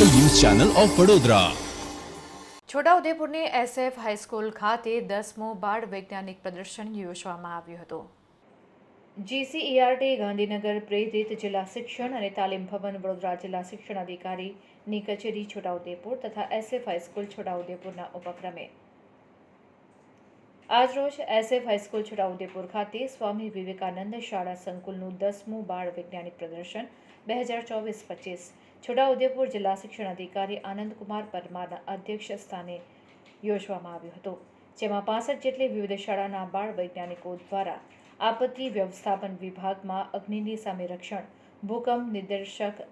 Channel of Vadodara. છોટાઉદેપુરની SF high school ખાતે દસમો બાળ વૈજ્ઞાનિક પ્રદર્શન યોજવામાં આવ્યું હતું. જીસીઈઆરટી ગાંધીનગર પ્રેરિત જિલ્લા શિક્ષણ અને તાલીમ ભવન વડોદરા જિલ્લા શિક્ષણ અધિકારીની કચેરી છોટાઉદેપુર તથા એસએફ હાઈસ્કૂલ છોટાઉદેપુરના ઉપક્રમે. આજરોજ એસએફ હાઈસ્કૂલ છોટાઉદેપુર ખાતે સ્વામી વિવેકાનંદ શાળા સંકુલનું દસમું બાળ વૈજ્ઞાનિક પ્રદર્શન બે હજાર ચોવીસ પચીસ. છોટાઉદેપુર જિલ્લા શિક્ષણ અધિકારી આનંદકુમાર પરમારના અધ્યક્ષ સ્થાને યોજવામાં આવ્યું હતું, જેમાં પાસઠ જેટલી વિવિધ શાળાના બાળ વૈજ્ઞાનિકો દ્વારા આપત્તિ વ્યવસ્થાપન વિભાગમાં અગ્નિની સામે રક્ષણ, ભૂકંપ નિર્દેશક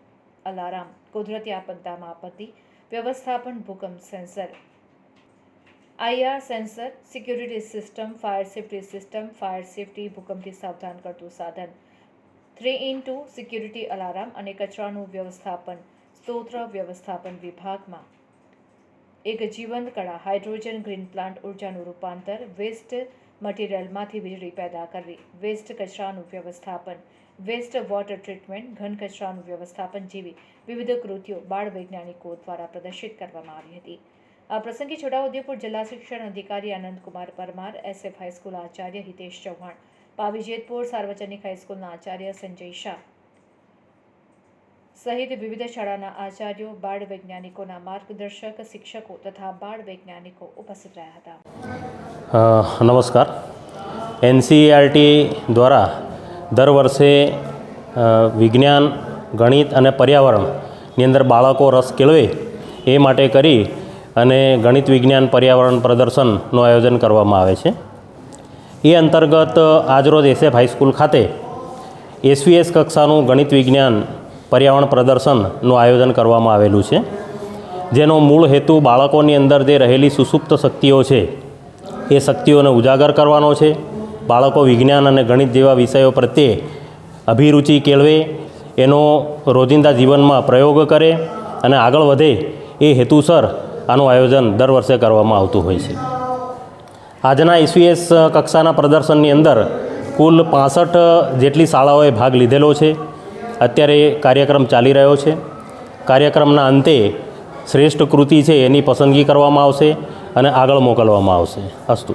અલારામ, કુદરતી આપદામાં આપત્તિ વ્યવસ્થાપન ભૂકંપ sensor IR sensor, security system, fire safety system, fire safety ભૂકંપથી સાવધાન કરતું સાધન. Three in two security alarm અને કચરાનું વ્યવસ્થાપન, સ્ત્રોત વ્યવસ્થાપન વિભાગમાં. એક જીવંત કળા, હાઇડ્રોજન ગ્રીન પ્લાન્ટ ઉર્જાનું રૂપાંતર, વેસ્ટ મટીરિયલમાંથી વીજળી પેદા કરવી, વેસ્ટ કચરાનું વ્યવસ્થાપન, વેસ્ટ વોટર ટ્રીટમેન્ટ, ઘન કચરાનું વ્યવસ્થાપન જેવી વિવિધ કૃતિઓ બાળ વૈજ્ઞાનિકો દ્વારા પ્રદર્શિત કરવામાં આવી હતી. આ પ્રસંગે છોટાઉદેપુર જિલ્લા શિક્ષણ અધિકારી આનંદકુમાર પરમાર, એસએફ હાઈસ્કૂલ આચાર્ય હિતેશ ચૌહાણ પાવીજેતપુર સાર્વજનિક હાઈસ્કૂલના આચાર્ય સંજય શાહ સહિત વિવિધ શાળાના આચાર્યો, બાળ વૈજ્ઞાનિકોના માર્ગદર્શક, શિક્ષકો તથા બાળ વૈજ્ઞાનિકો ઉપસ્થિત રહ્યા હતા. નમસ્કાર. એનસીઈઆરટી દ્વારા દર વર્ષે વિજ્ઞાન, ગણિત અને પર્યાવરણની અંદર બાળકો રસ કેળવે એ માટે કરી અને ગણિત વિજ્ઞાન પર્યાવરણ પ્રદર્શનનું આયોજન કરવામાં આવે છે. એ અંતર્ગત આજરોજ એસએફ હાઈસ્કૂલ ખાતે એસવીએસ કક્ષાનું ગણિત વિજ્ઞાન પર્યાવરણ પ્રદર્શનનું આયોજન કરવામાં આવેલું છે. જેનો મૂળ હેતુ બાળકોની અંદર જે રહેલી સુસુપ્ત શક્તિઓ છે, એ શક્તિઓને ઉજાગર કરવાનો છે. બાળકો વિજ્ઞાન અને ગણિત જેવા વિષયો પ્રત્યે અભિરુચિ કેળવે, એનો રોજિંદા જીવનમાં પ્રયોગ કરે અને આગળ વધે એ હેતુસર આનું આયોજન દર વર્ષે કરવામાં આવતું હોય છે. આજના એસવીએસ કક્ષાના પ્રદર્શનની અંદર કુલ પાસઠ જેટલી શાળાઓએ ભાગ લીધેલો છે. અત્યારે કાર્યક્રમ ચાલી રહ્યો છે. કાર્યક્રમના અંતે શ્રેષ્ઠ કૃતિ છે એની પસંદગી કરવામાં આવશે અને આગળ મોકલવામાં આવશે. અસ્તુ.